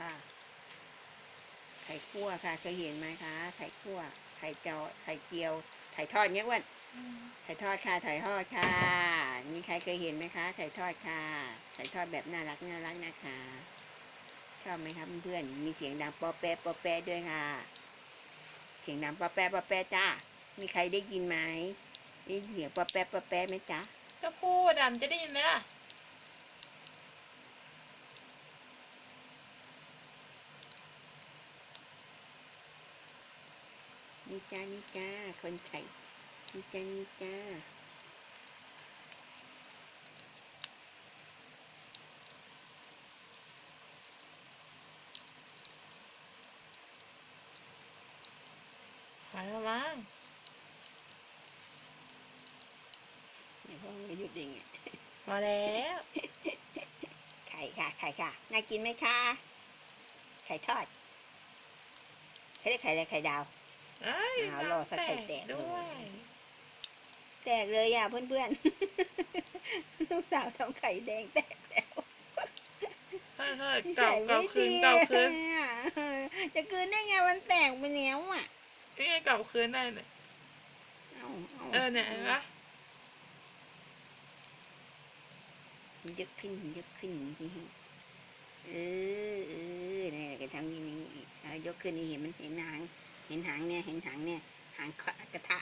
ค่ะ ไข่คั่วค่ะ เคยเห็นไหมคะ ไข่คั่ว ไข่เจียว ไข่เจียว ไข่ทอดเนี้ยอ้วนอืมไข่ทอดค่ะ ไข่ทอดค่ะ มีใครเคยเห็นไหมคะ ไข่ทอดค่ะ ไข่ทอดแบบน่ารักน่ารักนะคะ ชอบไหมครับเพื่อนๆมีเสียงดังปอแปะปอแปะด้วยค่ะ เสียงดังปอแปะปอแปะจ้า มีใครได้ยินไหมได้ยินเสียงปอแปะปอแปะไหมจ๊ะก็พูดอะมันจะได้ยินไหมล่ะ นี่จ้านี่จ้าคนไข่นี่จ้านี่จ้าขอแล้วมั้งเดี๋ยวพ่อมันก็หยุดเองอะพอแล้วไข่ค่ะ ไข่ค่ะ น่ากินไหมคะ ไข่ทอดเขาเรียกไข่อะไรไข่ดาว เอ้ยเอารอสักไข่แตก ด้วย แตกเลยอะเพื่อนๆ ลูกสาวทำไข่แดงแตกแล้วเฮ้ยเฮ้ยเก่าใส่เก่าไม่คืนดีเก่าคืนเลยอะจะคืนได้ไงมันแตกไปแล้วอะนี่ไงเก่าคืนได้เลยเอาเอาเออเนี่ยเห็นปะมันยกขึ้นมันยกขึ้นอย่างนี้เออเออนี่นแหละก็ทำอย่างนี้เอายกขึ้นนี่เห็นมันเห็นหาง เห็นหางเนี่ย เห็นหางเนี่ย หางกระทะ